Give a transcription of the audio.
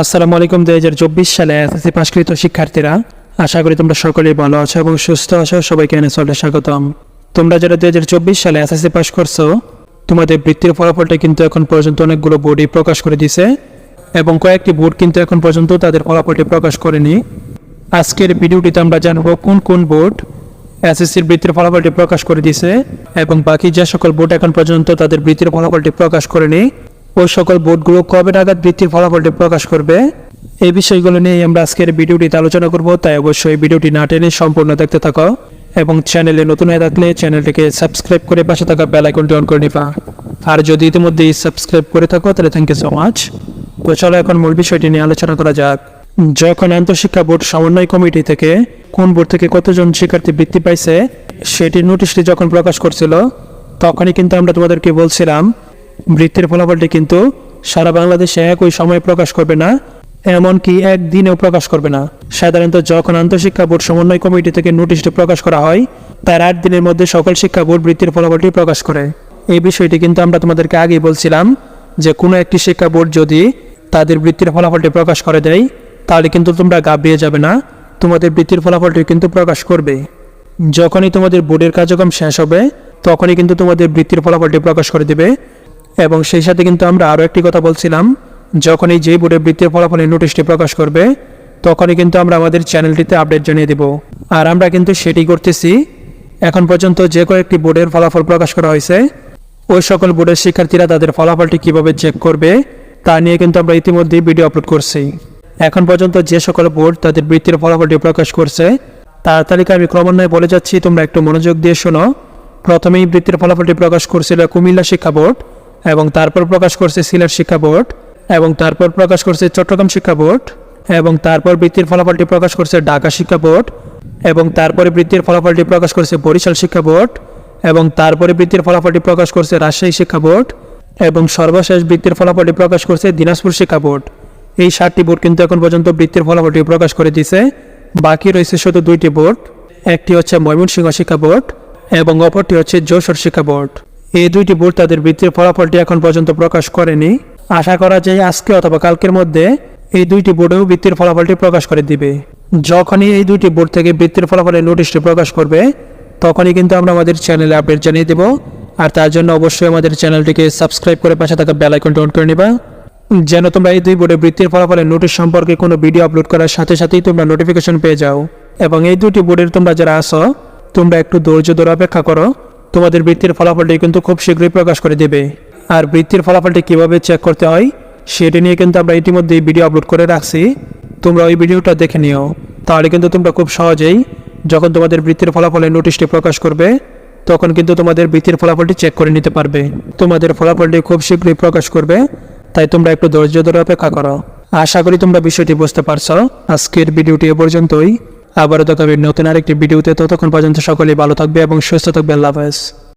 আসসালামু আলাইকুম, দুই হাজার চব্বিশ সালে এসএসসি পাশকৃত শিক্ষার্থীরা। আশা করি তোমরা সকলেই ভালো আছো এবং সুস্থ আছো। সবাইকে এনে চলে স্বাগতম। তোমরা যারা দুই হাজার চব্বিশ সালে এসএসসি পাশ করছ, তোমাদের বৃত্তির ফলাফলটা কিন্তু এখন পর্যন্ত অনেকগুলো বোর্ডই প্রকাশ করে দিছে এবং কয়েকটি বোর্ড কিন্তু এখন পর্যন্ত তাদের ফলাফলটি প্রকাশ করেনি। আজকের ভিডিওটিতে আমরা জানব কোন কোন বোর্ড এসএসসির বৃত্তির ফলাফলটি প্রকাশ করে দিছে এবং বাকি যে সকল বোর্ড এখন পর্যন্ত তাদের বৃত্তির ফলাফলটি প্রকাশ করেনি ওই সকল বোর্ডগুলো কবে নাগাদ বৃত্তির ফলাফলটি প্রকাশ করবে? এই বিষয়গুলো নিয়ে আমরা আজকের ভিডিওটিতে আলোচনা করব, তাই অবশ্যই ভিডিওটি না টেনে সম্পূর্ণ দেখতে থাকো এবং চ্যানেলে নতুন হয়ে থাকলে চ্যানেলটিকে সাবস্ক্রাইব করে পাশে থাকা বেল আইকনটি অন করে নিবা। আর যদি ইতিমধ্যেই সাবস্ক্রাইব করে থাকো, তাহলে থ্যাংক ইউ সো মাচ তো চলো এখন মূল বিষয়টি নিয়ে আলোচনা করা যাক। যখন আন্তঃশিক্ষা বোর্ড সমন্বয় কমিটি থেকে কোন বোর্ড থেকে কতজন শিক্ষার্থী বৃত্তি পাইছে সেটি নোটিশটি যখন প্রকাশ করছিল, তখনই কিন্তু আমরা তোমাদেরকে বলছিলাম বৃত্তির ফলাফলটি কিন্তু সারা বাংলাদেশে একই সময়ে প্রকাশ করবে না, এমনকি একদিনেও প্রকাশ করবে না। সাধারণত যখন আন্তঃশিক্ষা বোর্ড সমন্বয় কমিটি থেকে নোটিশটি প্রকাশ করা হয়, তার আট দিনের মধ্যে সকল শিক্ষা বোর্ড বৃত্তির ফলাফলটি প্রকাশ করে। এই বিষয়টি কিন্তু আমরা তোমাদেরকে আগেই বলছিলাম যে কোনো একটি শিক্ষা বোর্ড যদি তাদের বৃত্তির ফলাফলটি প্রকাশ করে দেয়, তাহলে কিন্তু তোমরা গাবড়িয়ে যাবে না, তোমাদের বৃত্তির ফলাফলটি কিন্তু প্রকাশ করবে। যখনই তোমাদের বোর্ডের কার্যক্রম শেষ হবে, তখনই কিন্তু তোমাদের বৃত্তির ফলাফলটি প্রকাশ করে দেবে। এবং সেই সাথে কিন্তু আমরা আরও একটি কথা বলছিলাম, যখনই যে বোর্ডের বৃত্তির ফলাফলের নোটিশটি প্রকাশ করবে, তখনই কিন্তু আমরা আমাদের চ্যানেলটিতে আপডেট জানিয়ে দেব। আর আমরা কিন্তু সেটি করতেছি, এখন পর্যন্ত যে কয়েকটি বোর্ডের ফলাফল প্রকাশ করা হয়েছে, ওই সকল বোর্ডের শিক্ষার্থীরা তাদের ফলাফলটি কীভাবে চেক করবে, তা নিয়ে কিন্তু আমরা ইতিমধ্যেই ভিডিও আপলোড করছি। এখন পর্যন্ত যে সকল বোর্ড তাদের বৃত্তির ফলাফলটি প্রকাশ করছে, তার তালিকা আমি ক্রমান্বয়ে বলে যাচ্ছি, তোমরা একটু মনোযোগ দিয়ে শোনো। প্রথমেই বৃত্তির ফলাফলটি প্রকাশ করছিল কুমিল্লা শিক্ষা বোর্ড। এবং তারপর প্রকাশ করছে সিলেট শিক্ষা বোর্ড এবং তারপর প্রকাশ করছে চট্টগ্রাম শিক্ষা বোর্ড এবং তারপর বৃত্তির ফলাফলটি প্রকাশ করছে ঢাকা শিক্ষা বোর্ড এবং তারপরে বৃত্তির ফলাফলটি প্রকাশ করছে বরিশাল শিক্ষা বোর্ড এবং তারপরে বৃত্তির ফলাফলটি প্রকাশ করছে রাজশাহী শিক্ষা বোর্ড এবং সর্বশেষ বৃত্তির ফলাফলটি প্রকাশ করছে দিনাজপুর শিক্ষা বোর্ড। এই সাতটি বোর্ড কিন্তু এখন পর্যন্ত বৃত্তির ফলাফলটি প্রকাশ করে দিছে বাকি রয়েছে শুধু দুইটি বোর্ড। একটি হচ্ছে ময়মনসিংহ শিক্ষা বোর্ড এবং অপরটি হচ্ছে যশোর শিক্ষা বোর্ড। এই দুইটি বোর্ড তাদের বৃত্তির ফলাফলটি এখন পর্যন্ত প্রকাশ করেনি। আশা করা যায় আজকে অথবা কালকের মধ্যে এই দুইটি বোর্ডেও বৃত্তির ফলাফলটি প্রকাশ করে দিবে। যখনই এই দুইটি বোর্ড থেকে বৃত্তির ফলাফলের নোটিশটি প্রকাশ করবে, তখনই কিন্তু আমরা আমাদের চ্যানেলে আপডেট জানিয়ে দেব। আর তার জন্য অবশ্যই আমাদের চ্যানেলটিকে সাবস্ক্রাইব করে পাশে থাকা বেল আইকনটি অন করে নিবা। যেন তোমরা এই দুই বোর্ডে বৃত্তির ফলাফলের নোটিশ সম্পর্কে কোনো ভিডিও আপলোড করার সাথে সাথেই তোমরা নোটিফিকেশন পেয়ে যাও। এবং এই দুটি বোর্ডের তোমরা যারা আসো তোমরা একটু ধৈর্য ধরে অপেক্ষা করো। তোমাদের বৃত্তির ফলাফলটি কিন্তু খুব শীঘ্রই প্রকাশ করে দেবে। আর বৃত্তির ফলাফলটি কীভাবে চেক করতে হয়, সেটি নিয়ে কিন্তু আমরা ইতিমধ্যেই ভিডিও আপলোড করে রাখছি। তোমরা ওই ভিডিওটা দেখে নিও। তাহলে কিন্তু তোমরা খুব সহজেই যখন তোমাদের বৃত্তির ফলাফলের নোটিশটি প্রকাশ করবে, তখন কিন্তু তোমাদের বৃত্তির ফলাফলটি চেক করে নিতে পারবে। তোমাদের ফলাফলটি খুব শীঘ্রই প্রকাশ করবে, তাই তোমরা একটু ধৈর্য ধরে অপেক্ষা করো। আশা করি তোমরা বিষয়টি বুঝতে পারছ। আজকের ভিডিওটি এ পর্যন্তই। আবারও দেখা নতুন আরেকটি ভিডিওতে। ততক্ষণ পর্যন্ত সকলেই ভালো থাকবে এবং সুস্থ থাকবে। আল্লাহ হাফেজ।